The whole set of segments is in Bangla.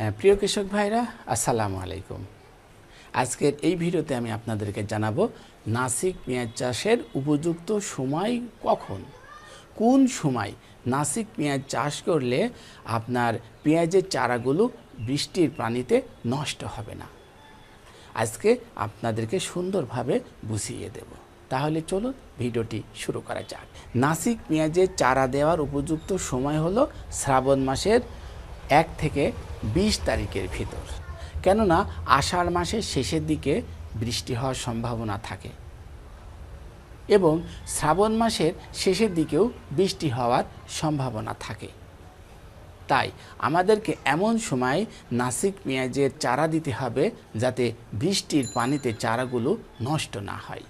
প্রিয় কৃষক ভাইরা, আসসালামু আলাইকুম। আজকের এই ভিডিওতে আমি আপনাদেরকে জানাব, নাসিক পেঁয়াজ চাষের উপযুক্ত সময় কখন? কোন সময় নাসিক পেঁয়াজ চাষ করলে আপনার পেঁয়াজের চারাগুলো বৃষ্টির পানিতে নষ্ট হবে না? আজকে আপনাদেরকে সুন্দরভাবে বুঝিয়ে দেব। তাহলে চলুন ভিডিওটি শুরু করা যাক। নাসিক পেঁয়াজের চারা দেওয়ার উপযুক্ত সময় হলো শ্রাবণ মাসের এক থেকে বিশ তারিখের ভিতর। কেননা আষাঢ় মাসের শেষের দিকে বৃষ্টি হওয়ার সম্ভাবনা থাকে। এবং শ্রাবণ মাসের শেষের দিকেও বৃষ্টি হওয়ার সম্ভাবনা থাকে। তাই আমাদেরকে এমন সময় নাসিক পেঁয়াজের চারা দিতে হবে যাতে বৃষ্টির পানিতে চারাগুলো নষ্ট না হয়।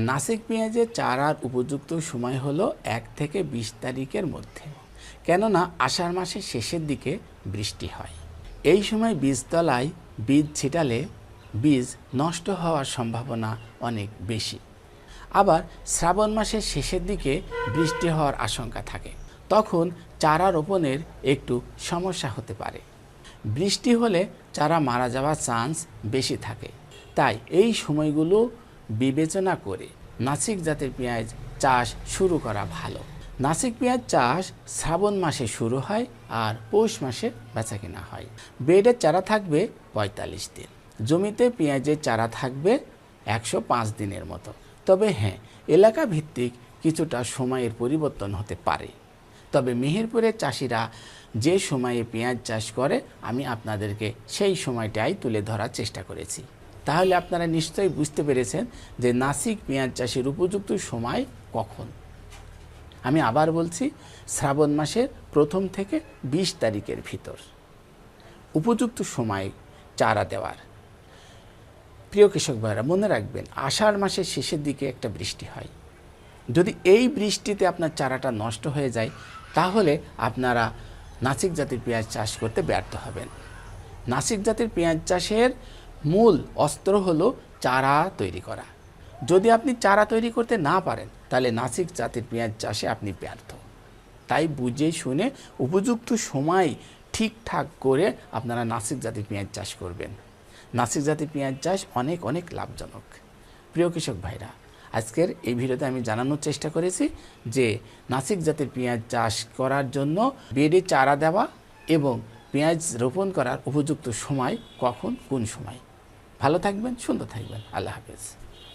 নাসিক পেঁয়াজের চারার উপযুক্ত সময় হলো এক থেকে বিশ তারিখের মধ্যে। কেননা আষাঢ় মাসের শেষের দিকে বৃষ্টি হয়। এই সময় বীজতলায় বীজ ছিটালে বীজ নষ্ট হওয়ার সম্ভাবনা অনেক বেশি। আবার শ্রাবণ মাসের শেষের দিকে বৃষ্টি হওয়ার আশঙ্কা থাকে। তখন চারা রোপণের একটু সমস্যা হতে পারে। বৃষ্টি হলে চারা মারা যাওয়ার চান্স বেশি থাকে। তাই এই সময়গুলো বিবেচনা করে নাসিক জাতের পেঁয়াজ চাষ শুরু করা ভালো। নাসিক পেঁয়াজ চাষ শ্রাবণ মাসে শুরু হয় আর পৌষ মাসে বেচা কেনা হয়। বেডের চারা থাকবে পঁয়তাল্লিশ দিন। জমিতে পেঁয়াজের চারা থাকবে একশো পাঁচ দিনের মতো। তবে হ্যাঁ এলাকা ভিত্তিক কিছুটা সময়ের পরিবর্তন হতে পারে। তবে মেহেরপুরের চাষিরা যে সময়ে পেঁয়াজ চাষ করে, আমি আপনাদেরকে সেই সময়টাই তুলে ধরার চেষ্টা করেছি। তাহলে আপনারা নিশ্চয়ই বুঝতে পেরেছেন যে নাসিক পেঁয়াজ চাষের উপযুক্ত সময় কখন। আমি আবার বলছি, শ্রাবণ মাসের প্রথম থেকে বিশ তারিখের ভিতর। উপযুক্ত সময় চারা দেওয়ার। প্রিয় কৃষক ভাইরা মনে রাখবেন, আষাঢ় মাসের শেষের দিকে একটা বৃষ্টি হয়। যদি এই বৃষ্টিতে আপনার চারাটা নষ্ট হয়ে যায়, তাহলে আপনারা নাসিক জাতির পেঁয়াজ চাষ করতে ব্যর্থ হবেন। নাসিক জাতির পেঁয়াজ চাষের মূল অস্ত্র হলো চারা তৈরি করা। যদি আপনি চারা তৈরি করতে না পারেন, তাহলে নাসিক জাতির পেঁয়াজ চাষে আপনি ব্যর্থ। তাই বুঝে শুনে উপযুক্ত সময় ঠিকঠাক করে আপনারা নাসিক জাতির পেঁয়াজ চাষ করবেন। নাসিক জাতির পেঁয়াজ চাষ অনেক অনেক লাভজনক। প্রিয় কৃষক ভাইরা, আজকের এই ভিডিওতে আমি জানানোর চেষ্টা করেছি যে নাসিক জাতের পেঁয়াজ চাষ করার জন্য বেডে চারা দেওয়া এবং পেঁয়াজ রোপণ করার উপযুক্ত সময় কখন, কোন সময়। ভালো থাকবেন, সুন্দর থাকবেন। আল্লাহ হাফেজ।